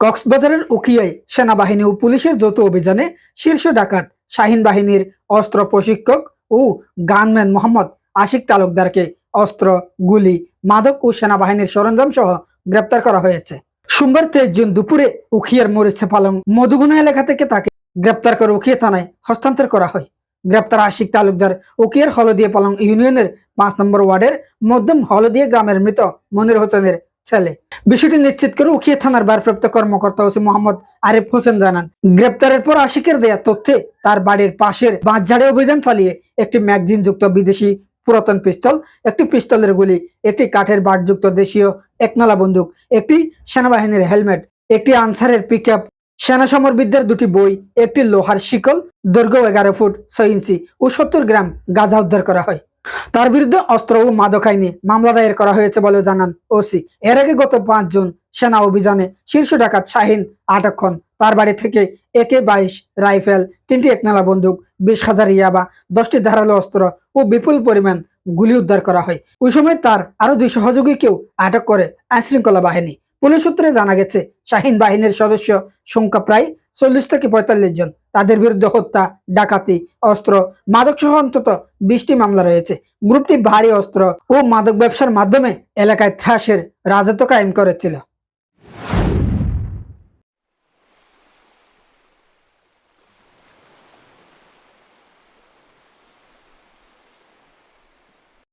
কক্সবাজারের উকিয়ায় সেনাবাহিনী ও পুলিশের যৌথ অভিযানে শীর্ষ ডাকাত শাহিন বাহিনীর অস্ত্র প্রশিক্ষক ও গানম্যান মোহাম্মদ আশিক তালুকদারকে অস্ত্র, গুলি, মাদক ও সেনাবাহিনীর সরঞ্জাম সহ গ্রেপ্তার করা হয়েছে। সোমবার তেইশ জুন দুপুরে উখিয়ার মরিচে পালং মধুগুনা এলাকা থেকে তাকে গ্রেপ্তার করে উখিয়া থানায় হস্তান্তর করা হয়। গ্রেপ্তার আশিক তালুকদার উকিয়ার হলদিয়া পালং ইউনিয়নের পাঁচ নম্বর ওয়ার্ডের মধ্যম হলদিয়া গ্রামের মৃত মনির হোসেনের ছেলে বিষয়টি নিশ্চিত করে উখিয়া থানার ভারপ্রাপ্ত কর্মকর্তা ওসি মোহাম্মদ আরিফ হোসেন জানান, গ্রেপ্তারের পর আশিকের দেয়া তথ্যে তার বাড়ির পাশের বাঁশঝাড়ে অভিযান চালিয়ে একটি ম্যাগজিন যুক্ত বিদেশি পুরাতন পিস্তল, একটি পিস্তলের গুলি, একটি কাঠের বাটযুক্ত দেশীয় একনলা বন্দুক, একটি সেনাবাহিনীর হেলমেট, একটি আনসারের পিক সেনা সমরবিদ্যার দুটি বই, একটি লোহার শিকল, দৈর্ঘ্য এগারো ফুট ছয় ইঞ্চি ও সত্তর গ্রাম গাঁজা উদ্ধার করা হয়। তার বিরুদ্ধে অস্ত্র ও মাদক আইনে মামলা দায়ের করা হয়েছে বলে জানান ওসি। এর আগে গত পাঁচ জুন সেনা অভিযানে শীর্ষ ডাকাত শাহিন আটক হন। তার বাড়ি থেকে একে বাইশ রাইফেল, তিনটি একনালা বন্দুক, বিশ হাজার ইয়াবা, দশটি ধারালো অস্ত্র ও বিপুল পরিমাণ গুলি উদ্ধার করা হয়। ওই সময় তার আরও দুই সহযোগীকেও আটক করে আইনশৃঙ্খলা বাহিনী। পুলিশ সূত্রে জানা গেছে, শাহিন বাহিনীর সদস্য সংখ্যা প্রায় চল্লিশ থেকে পঁয়তাল্লিশ জন। তাদের বিরুদ্ধে হত্যা, ডাকাতি, অস্ত্র মাদক সহ অন্তত বিশটি মামলা রয়েছে। গ্রুপটি ভারী অস্ত্র ও মাদক ব্যবসার মাধ্যমে এলাকায় থ্রাসের রাজত্ব কায়েম করেছিল।